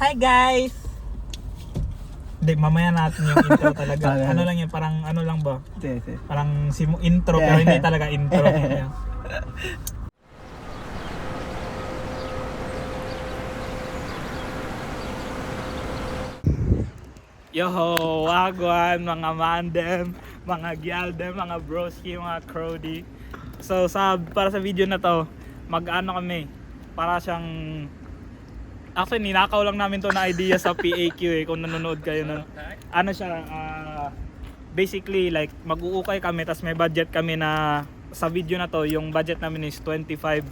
Hi guys! Hindi, mamaya natin yung intro talaga. Ano lang yun, parang ano lang ba? Sige, sige. Parang simu intro Yeah. pero hindi talaga intro. Ayan. Yoho, wagwan, mga mandem, mga gyaldem, mga broski, mga crowdy. So sa para sa video na to, mag-ano kami, para siyang Actually, ninakaw lang namin to na idea sa PAQ eh, kung nanonood kayo ng ano siya, ah, basically like mag-uukay kami tapos may budget kami na sa video na to, yung budget namin is 25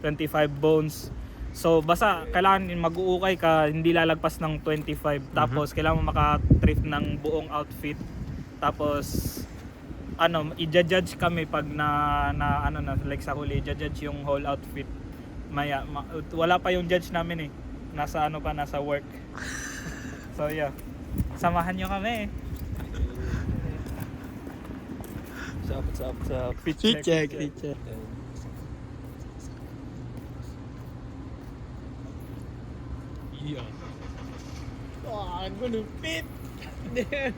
25 bones. So basta kailangan mag-uukay ka, hindi lalagpas ng 25. Tapos kailangan mo maka-thrift ng buong outfit. Tapos ano, i-judge kami pag na, na ano na like sa huli, i-judge yung whole outfit. Maya, ma- wala pa yung judge namin eh. Nasa ano pa, nasa work. so yeah. Samahan nyo kami. What's up, what's up, what's up? Fit Fit check, fit check. Yeah. Oh, I'm gonna fit! Damn!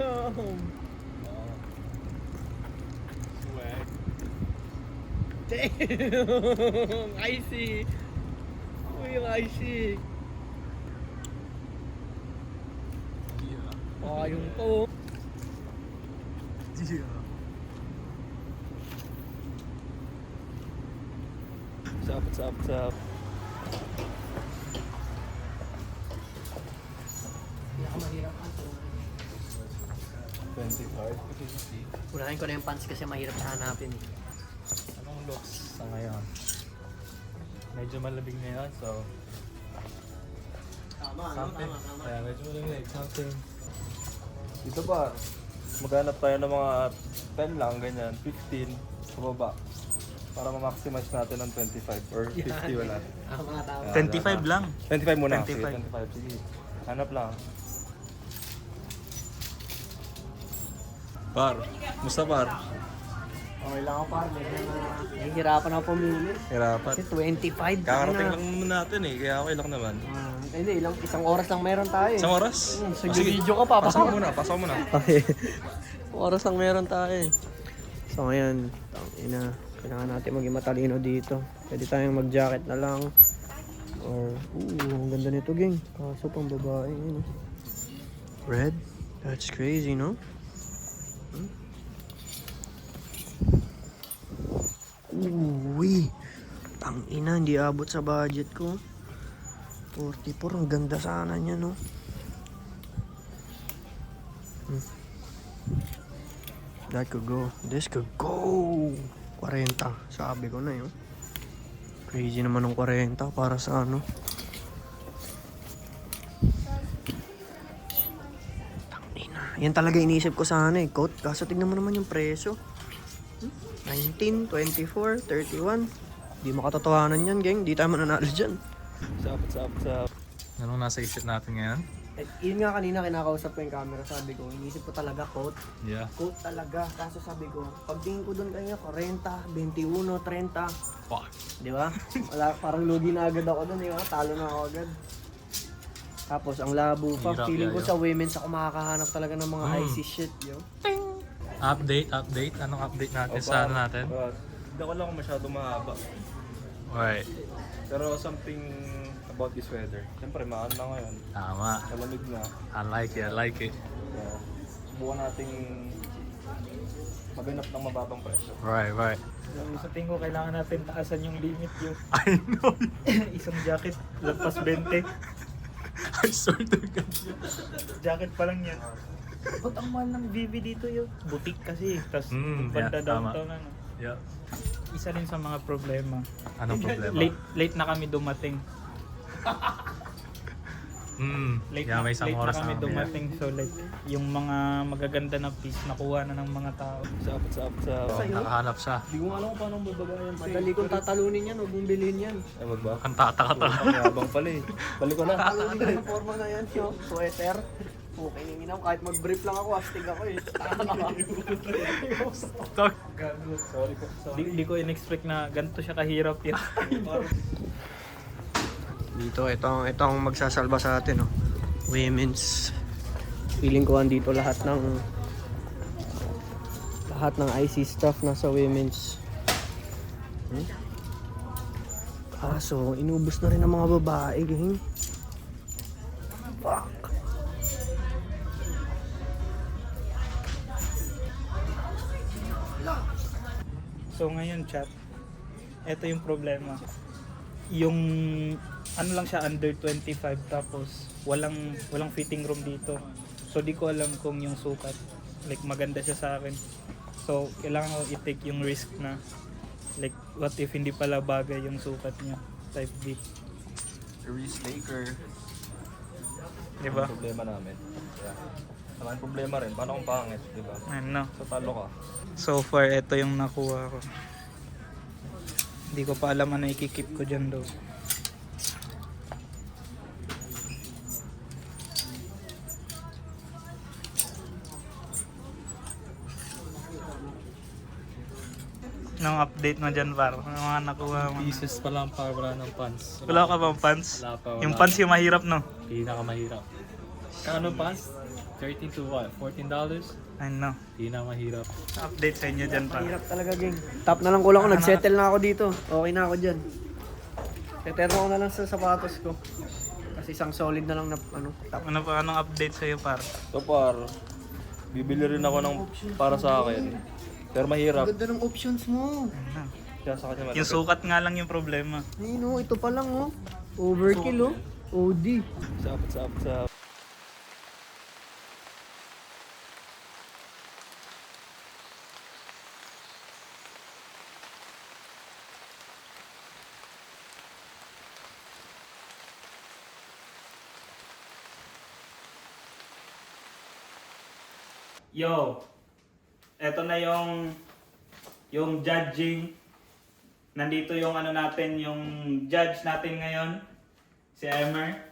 Swag. Damn! Icy! Uy, yung icy! Oh, yung po. What's up, what's up, what's up? Unahin ko na yung pants kasi mahirap sa hanapin. eh. Anong looks sa ngayon? Medyo malamig ngayon, so Tama, ano? something. Tama, tama. Kaya medyo malamig, something. Dito ba, maghanap tayo ng mga 10 lang, ganyan, 15, pababa. Para ma-maximize natin ng 25 or 50 wala. Tama, tama. Ah, 25 lang. 25 muna. 25. Sige, 25. Sige. Hanap lang. Par. Musta par? Okay lang ako par. Medyo na nahihirapan ako pumili. Hirapan. Kasi 25 Kakarating na. lang muna natin eh, kaya okay lang naman. Ah, hindi, ilang, isang oras lang meron tayo. eh. Isang oras? Hmm, Ah, sige, video ka pa. Pasok mo muna, pasok mo muna. Okay. oras lang meron tayo. eh. So ngayon, ina, kailangan natin maging matalino dito. Pwede tayong mag-jacket na lang. Or, ooh, ang ganda nito, gang. Kaso pang babae, yun. oh. Red? That's crazy, no? Hmm? Uy! Tang ina, hindi abot sa budget ko. 44, ang ganda sana niya, no? That could go. This could go. 40. Sabi ko na yun. Crazy naman ng 40 para sa ano. Tangina. Yan talaga inisip ko sana eh. Coat. Kaso tignan mo naman yung presyo. Hmm? 19, 24, 31. Di makatotohanan yan, gang. Di tayo mananalo dyan. What's up, what's up, what's up? Anong nasa isip natin ngayon? Eh, yun nga kanina kinakausap ko yung camera. Sabi ko, inisip ko talaga coat. Yeah. Coat talaga. Kaso sabi ko, pagtingin ko doon kanina, 40, 21, 30. Fuck. Di ba? Wala, parang lugi na agad ako doon, di ba? Talo na ako agad. Tapos ang labo pa, Hirap feeling ko yayo. sa women's ako makakahanap talaga ng mga Mm. icy shit, yo. Update, update. Anong update natin O, sa ano natin? uh, Hindi ko lang masyado mahaba. Alright. Pero something about this weather. Siyempre, maan na ngayon. Tama. Malamig na. I like it, I like it. Kaya, subukan nating maganap ng mababang presyo. Right, right. Yung sa tingin ko, kailangan natin taasan yung limit yung I know. isang jacket, lagpas 20. I swear to God. Jacket pa lang yan. Ba't ang mahal ng VV dito yun? Butik kasi. Tapos Mm, banda yeah, downtown ano. Yeah. Isa rin sa mga problema. Anong problema? Late late na kami dumating. Mm. Late, Yeah, na, may isang late na oras kami na. dumating. So like, yung mga magaganda na piece nakuha na ng mga tao. What's up, what's up, what's up? Sa'yo? Nakahanap siya. Hindi ko alam kung paano babagayan Madali kong tatalunin yan, huwag mong bilhin yan. Ay, wag ba? Ang tataka Ang yabang pala eh. Balik ko na. Tatalunin ko yung forma na yan, yo. Sweater. Okay, nanginaw. Kahit mag-brief lang ako, astig ako eh. Sorry po. Di, di ko in-expect na ganito siya kahirap yan. Dito, ito, ang- ito ang magsasalba sa atin, oh. Women's. Feeling ko andito lahat ng lahat ng IC stuff nasa women's. Hmm? Kaso, inubos na rin ng mga babae, gang. Fuck. So ngayon chat, ito yung problema. Yung ano lang siya under 25 tapos walang walang fitting room dito. So di ko alam kung yung sukat like maganda siya sa akin. So kailangan ko i-take yung risk na like what if hindi pala bagay yung sukat niya type B. Risk taker. Di ba? Ang problema namin. Yeah. Saka problema rin, paano kung pangit, di ba? Ano? So talo ka. So far ito yung nakuha ko. Hindi ko pa alam ano ikikip ko dyan daw. Nang update mo dyan par, ano mga nakuha mo? Pieces pa lang para wala ng pants. Wala ka bang pants? Wala pa, wala Yung pa. pants yung mahirap no? Pinakamahirap. Kano pants? 13 to what? 14 dollars? Ano? Pinakamahirap. Update sa inyo dyan par. Mahirap talaga, gang. Top na lang ko. Nag-settle na ako dito. Okay na ako dyan. Teterno ko na lang sa sapatos ko. Kasi isang solid na lang na ano, top. Ano pa anong update sa iyo par? So par, bibili rin ako ng para sa akin. Pero mahirap. Ganda ng options mo. Kaya sa kanya Yung sukat nga lang yung problema. Oh, ito pa lang oh. Overkill oh. OD. Sa sa sa Yo, eto na yung yung judging. Nandito yung ano natin, yung judge natin ngayon, si Emer.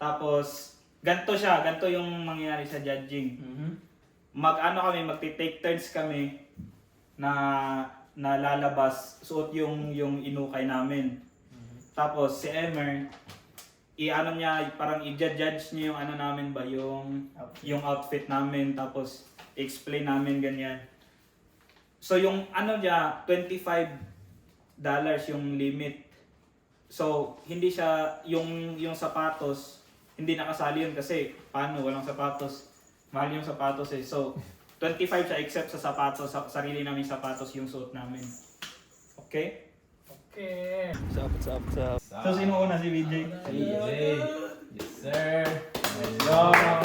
Tapos, ganto siya, ganto yung mangyayari sa judging. Mag ano kami, magti-take turns kami na na lalabas, suot yung yung inukay namin. Tapos si Emer, i-ano niya, parang i-judge niya yung ano namin ba, yung yung outfit namin, tapos explain namin ganyan. So yung ano niya, 25 dollars yung limit. So hindi siya yung yung sapatos, hindi nakasali yun kasi paano walang sapatos. Mahal yung sapatos eh. So 25 siya except sa sapatos, sa sarili namin sapatos yung suot namin. Okay? Okay. sa sa sa So sino una si BJ? Yes, sir. Ng ano,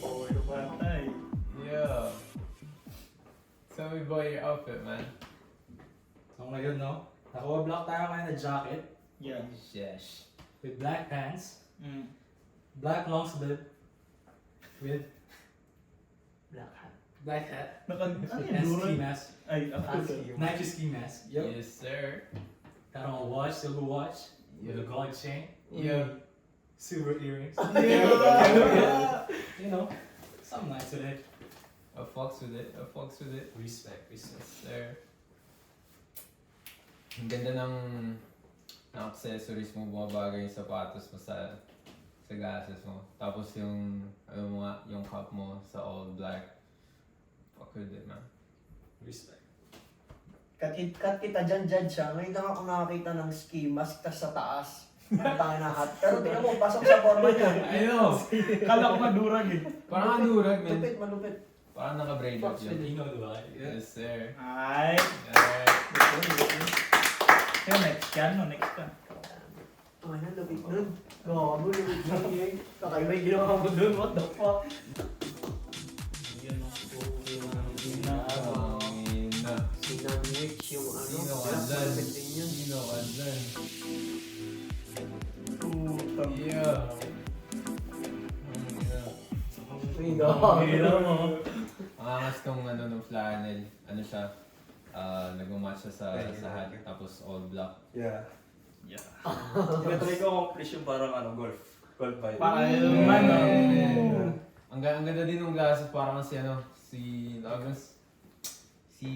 polo pa. Patay. Yeah. Tell me about your outfit, man. So ngayon no, nakuha black tayo kayo na jacket Yeah. Yes. with black pants, Mm. black long sleeve with Black hat. black hat Naka, ano and yung ski duran? mask. Ay, ako. Nike ski mask. Yep. Yes, sir. Got on a watch, silver watch with a Yeah. gold chain, Yeah. silver earrings. Yeah. You know, something nice today. I fucks with it. I fucks with it. Respect, respect. Yes, sir. Ang ganda ng, ng accessories mo, bumabagay yung sapatos mo sa sa glasses mo. Tapos yung, ano mo nga, yung cup mo sa all black. Fuck with it, man. Respect. Cut, it, cut kita dyan, judge ha. Ngayon lang ako nakakita ng ski mask tas sa taas. Ang tangin na hat. Pero tingnan mo, pasok sa forma niya. I know! Kala ko madurag eh. Parang ang durag, man. Malupit, malupit. Parang naka-braid up yun. Filipino, diba? Yes, sir. Ay. Yeah. Kaya next ka, no? Next ka. Ang ano, lupit nun. Gago, lupit nun eh. Kakaiba yung ginawa mo dun, what the fuck? Yan o. Ang ina. Sinandwich yung ano. Sino ka dyan? yun. Sino ka dyan? Putang. Yeah. Ang ina. Ay, gago. Hira mo. Ang angas tong ano ng flannel. Ano siya? Uh, nag-match siya sa, sa hat, tapos all black. Yeah. Yeah. Tinatry ko accomplish yung parang ano, golf. Golf vibe. Para yung ano. Ang, ga- ang ganda din ng glasses, parang si ano, si, na- si,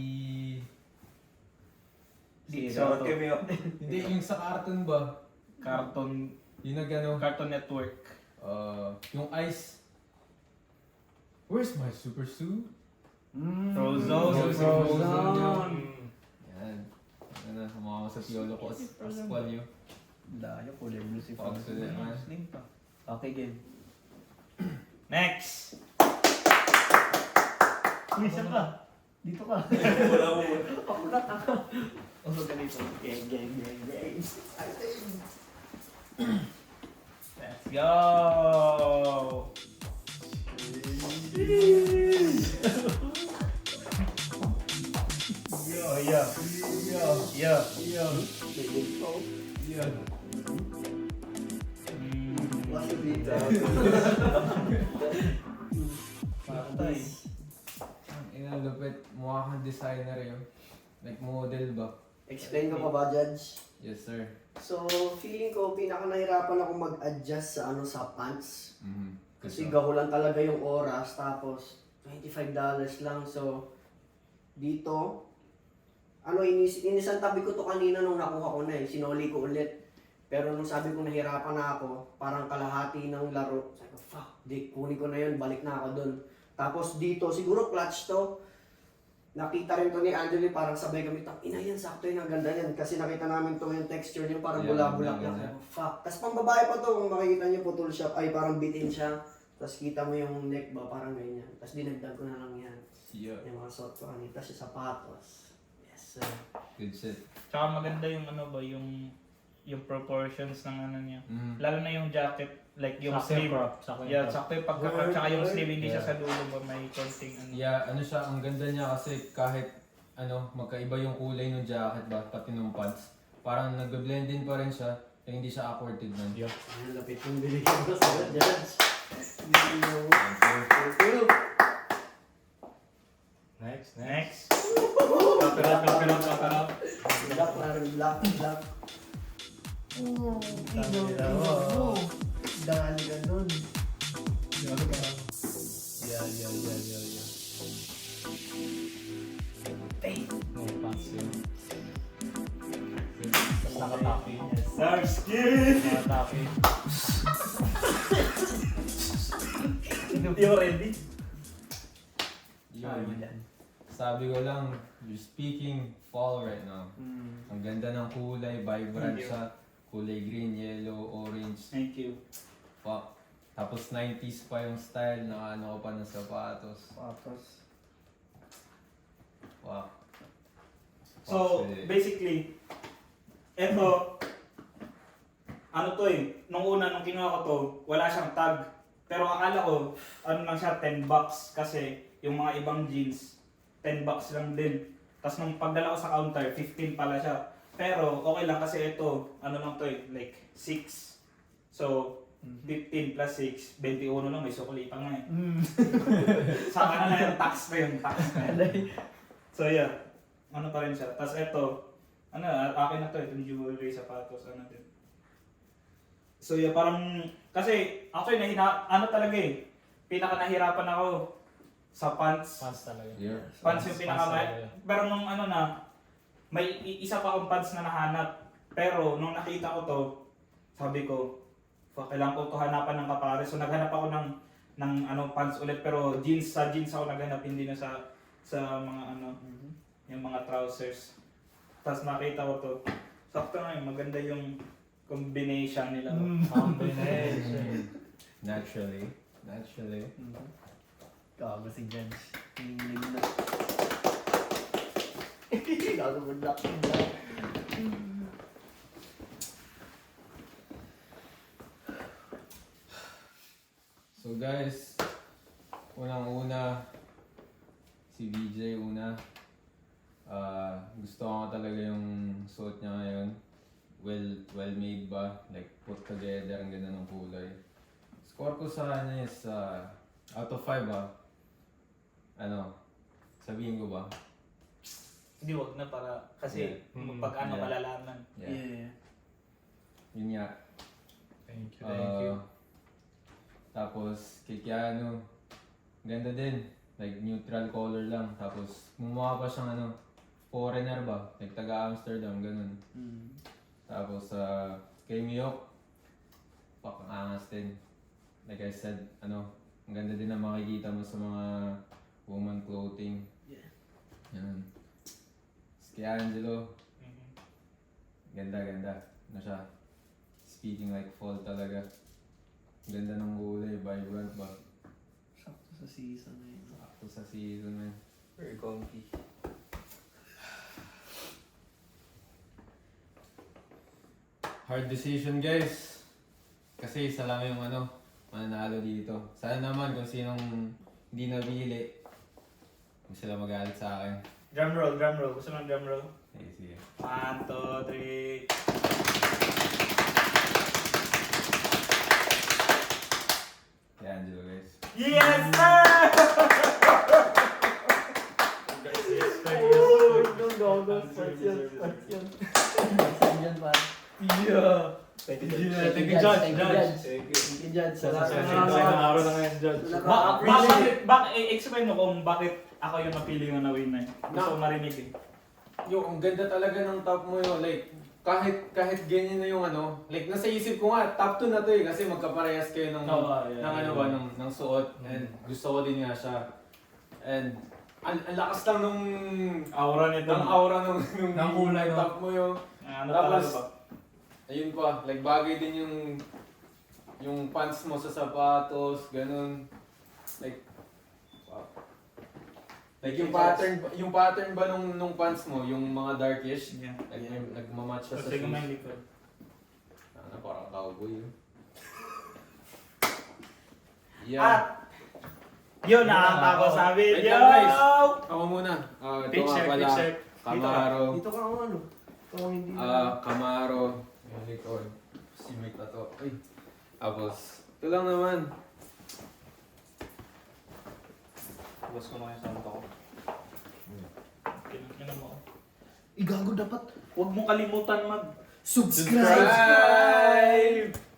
Di, Shoutout ako. hindi, yung sa cartoon ba? Cartoon, Yung nag ano, Cartoon Network. uh, yung ice. Where's my super suit? Frozen. Frozen. Yan. Ano na, sumama sa piolo ko as, as Qualyo. Dayo, kulay blue si Fox pa. Okay, game. Next! Uy, isa pa. Dito ka. Wala mo. Ako na, ako. Ako ganito. Gang, gang, gang, gang. Let's go! Yo, yo, yo, yo, yo. Patay. Ang inalupit, mukha kang designer yun. Like model ba? Explain ko pa ba, Judge? Yes sir. So, feeling ko, pinaka nahirapan ako mag-adjust sa ano sa pants. Mm-hmm. Kasi gahulan talaga yung oras, tapos $25 lang. So, dito, ano, inis inisan tabi ko to kanina nung nakuha ko na eh. Sinoli ko ulit. Pero nung sabi ko nahirapan na ako, parang kalahati ng laro. Sabi ko, fuck, di, kunin ko na yun, balik na ako dun. Tapos dito, siguro clutch to. Nakita rin to ni Angeli, parang sabay kami, tak, ina yan, sakto yun, ang ganda yan. Kasi nakita namin to yung texture niya, parang Yeah, bula-bulak ganda. Sabi ko, Fuck. Tapos pang babae pa to, kung makikita niyo, putol siya, ay parang bitin siya. Tapos kita mo yung neck ba, parang ganyan. Tapos dinagdag ko na lang yan. Yeah. Yung mga suot ko kanina. Tapos yung sapatos. Sir. Good shit. Tsaka maganda yung ano ba, yung yung proportions ng ano niya. Mm. Lalo na yung jacket, like yung Sakto sleeve. crop. Sakto yung Yeah, sakto yung pagka tsaka yung sleeve hindi siya Yeah. sa dulo ba may konting ano. Yeah, ano siya, ang ganda niya kasi kahit ano, magkaiba yung kulay ng jacket ba, pati ng pants. Parang nag-blend din pa rin siya, kaya hindi siya awkward tignan. Yup. Ang lapit yung binigyan ko sa judge. Thank you. Thank you. Next, next. Next. Kapirap, kapirap, kapirap. Black, parang black, black. Oh, tingnan mo. Dali ka dun. Yeah, yeah, yeah, yeah, yeah. No pants yun. Tapos nakatapi. Sarsky! Nakatapi. You ready? Yun. Sabi ko lang, you're speaking fall right now. Ang ganda ng kulay, vibrant Thank you. siya. Kulay green, yellow, orange. Thank you. Fuck. Tapos 90s pa yung style, nakaano ko pa ng sapatos. Sapatos. Fuck. So, shit. basically, eto, ano to eh, nung una, nung kinuha ko to, wala siyang tag. Pero akala ko, ano lang siya, 10 bucks. Kasi yung mga ibang jeans, 10 bucks lang din. Tapos nung pagdala ko sa counter, 15 pala siya. Pero okay lang kasi ito, ano lang to eh, like 6. So, 15 plus 6, 21 lang, may sukli pa nga eh. sa ano na yung tax na yung tax na yun. So yeah, ano pa rin siya. Tapos ito, ano, akin na to, itong jewelry, sapatos, ano din. So yeah, parang, kasi actually, nahina, ano talaga eh, pinaka nahirapan ako sa pants. Pants talaga. Yeah. Pants yung pinaka Pants talaga. Pero nung ano na, may i- isa pa akong pants na nahanap. Pero nung nakita ko to, sabi ko, fuck, kailangan ko to hanapan ng kapares. So naghanap ako ng ng ano pants ulit pero jeans sa jeans ako naghanap hindi na sa sa mga ano yung mga trousers. Tapos nakita ko to. Sakto nga yun, maganda yung combination nila. Combination. Naturally. Naturally. Gago si Judge. Hiling na. Gago mo black, black. So guys, unang-una, si VJ una. Ah, gusto ko talaga yung suot niya ngayon. Well, well made ba? Like put together, ang ganda ng kulay. Score ko sa kanya is ah, out of 5 ah. Ano, sabihin ko ba? Hindi, wag na para, kasi Yeah. pag ano, Yeah. malalaman. Yeah. Yun nga. Thank you, thank you. Ah, tapos, kay Keanu, ganda din. Like, neutral color lang. Tapos, gumawa pa siyang ano, foreigner ba? Like, taga-Amsterdam, ganun. Tapos, sa kay Miyok, pak angas din. Like I said, ano, ang ganda din na makikita mo sa mga woman clothing. Yeah. Yan. Kay Angelo, Mhm. ganda, ganda. Ano siya? Speaking like fall talaga. Ganda ng kulay, vibrant ba? Sakto sa season na yun. Sakto sa season man. Very comfy. Hard decision guys. Kasi isa lang yung ano, mananalo dito. Sana naman kung sinong hindi nabili, kung sila magalit sa akin. Drum roll, drum roll. Gusto mo ng drum roll? Eh, sige. One, two, three. Kay Angelo guys. Yes, sir! Yeah! Thank you, judge, Thank you, judge. Judge. Thank you. Thank you, Judge. Sa Salamat. Judge. Ba appreciate. bakit, bak explain mo kung bakit ako yung napili mo na winner. Gusto ko marinig eh. Yung ang ganda talaga ng top mo yun, like, kahit kahit ganyan na yung ano, like nasa isip ko nga, top 2 na to eh, kasi magkaparehas kayo ng, Oo, yeah, ng ano yeah. ba, ng, ng suot, and gusto ko din nga siya. And, ang, ang lakas lang nung, Aura nito. ng aura nung, nung, Ng kulay, no? top mo yung, Ano Tapos, talaga ba? ayun pa, like bagay din yung, yung pants mo sa sapatos, ganun. Like. Like yung pattern, yung pattern ba nung, nung pants mo, yung mga darkish, Yeah. Like, may nagmamatch siya sa shoes. may likod. Ano, parang cowboy yun. At, Yeah. yun na ako sa Wait video. lang, guys. Ako muna. Ah, ito Picture, nga pala. picture. Camaro. Dito ka ako ano. Kung hindi Ah, Camaro. Yung likod. Si Mick na to. Ay. Tapos, ito lang naman. Labas ko na yung santo ko. Tingnan mo. Igago dapat Huwag mo kalimutan mag subscribe! Subscribe!